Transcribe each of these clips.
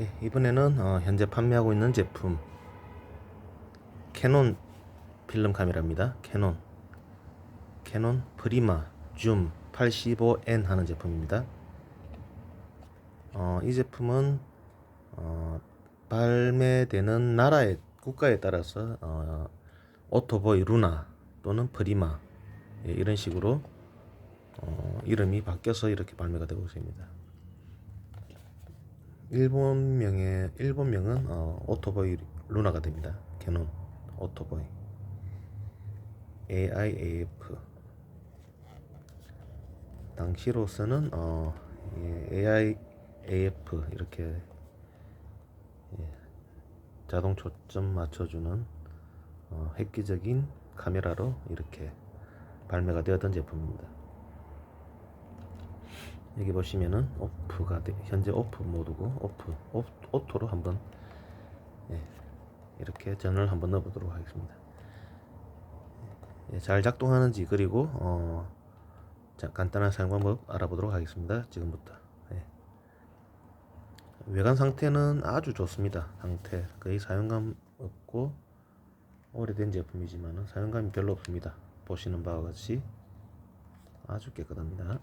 예, 이번에는 어, 현재 판매하고 있는 제품 캐논 필름 카메라입니다. 캐논 캐논 프리마 줌 85N 하는 제품입니다. 어, 이 제품은 어, 발매되는 나라의 국가에 따라서 어, 오토보이 루나 또는 프리마 예, 이런 식으로 어, 이름이 바뀌어서 이렇게 발매가 되고 있습니다. 일본명의 일본명은 어, 오토보이 루나가 됩니다. 캐논 오토보이 AIAF 당시로서는 어, 예, AIAF 이렇게 예, 자동 초점 맞춰주는 어, 획기적인 카메라로 이렇게 발매가 되었던 제품입니다. 여기 보시면은 오프가 돼- 현재 오프 모드고 오프 오, 오토로 한번 예, 이렇게 전을 한번 넣어 보도록 하겠습니다. 예, 잘 작동하는지 그리고 어, 자, 간단한 사용 방법 알아보도록 하겠습니다. 지금부터 예. 외관 상태는 아주 좋습니다. 상태 거의 사용감 없고 오래된 제품이지만 사용감이 별로 없습니다. 보시는 바와 같이 아주 깨끗합니다.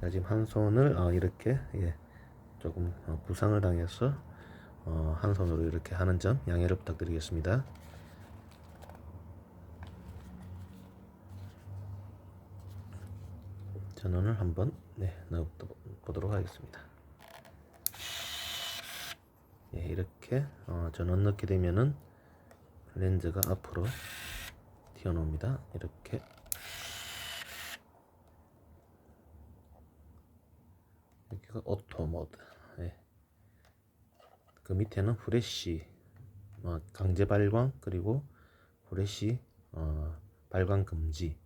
자, 지금 한 손을 어, 이렇게 예, 조금 어, 부상을 당해서 어, 한 손으로 이렇게 하는 점 양해를 부탁드리겠습니다. 전원을 한번 네, 넣어 보도록 하겠습니다. 예, 이렇게 어, 전원 넣게 되면은 렌즈가 앞으로 튀어나옵니다. 이렇게 여기가 오토 모드. 예. 그 밑에는 후레쉬, 어, 강제 발광 그리고 후레쉬 어, 발광 금지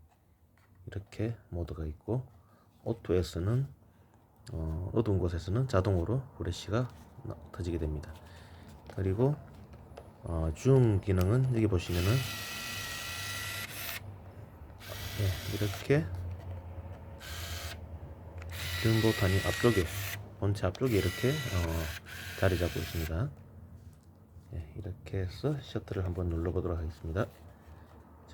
이렇게 모드가 있고 오토에서는 어, 어두운 곳에서는 자동으로 후레쉬가 나- 터지게 됩니다. 그리고 어, 줌 기능은 여기 보시면은 예, 이렇게 줌 보탄이 앞쪽에 본체 앞쪽에 이렇게 어, 자리 잡고 있습니다. 예, 이렇게 해서 셔터를 한번 눌러 보도록 하겠습니다.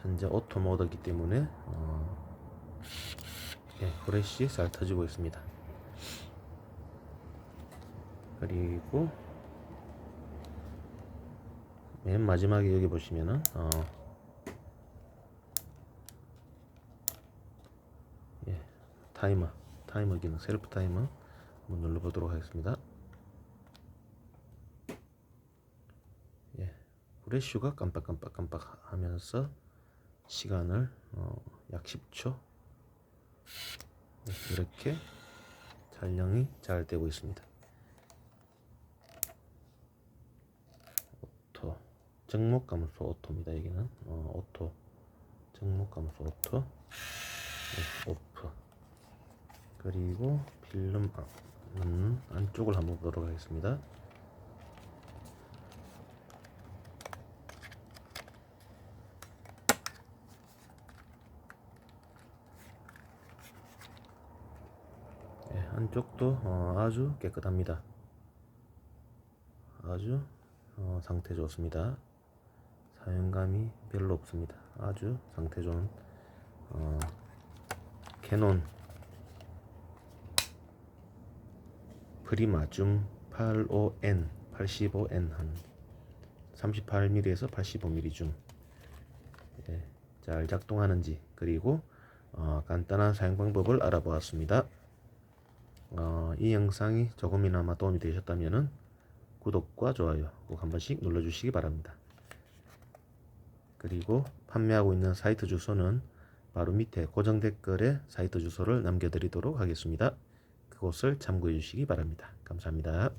현재 오토 모드이기 때문에 어, 예, 후레쉬 잘 터지고 있습니다. 그리고 맨 마지막에 여기 보시면은 어, 예, 타이머 타이머 기능 셀프 타이머 한번 눌러보도록 하겠습니다. 예, 후레쉬가 깜빡깜빡 깜빡 하면서 시간을 어, 약 10초 네, 이렇게 촬영이 잘 되고 있습니다. 오토 정목 감소 오토입니다. 여기는 어, 오토 정목 감소 오토 네, 오프 그리고 필름 안쪽을 한번 보도록 하겠습니다. 예, 안쪽도 어, 아주 깨끗합니다. 아주 어, 상태 좋습니다. 사용감이 별로 없습니다. 아주 상태 좋은 어, 캐논 프리마 줌 85N 85N 한 38mm에서 85mm 줌 예, 잘 작동하는지 그리고 어, 간단한 사용 방법을 알아보았습니다. 어, 이 영상이 조금이나마 도움이 되셨다면 구독과 좋아요 꼭 한 번씩 눌러주시기 바랍니다. 그리고 판매하고 있는 사이트 주소는 바로 밑에 고정 댓글에 사이트 주소를 남겨드리도록 하겠습니다. 그곳을 참고해 주시기 바랍니다. 감사합니다.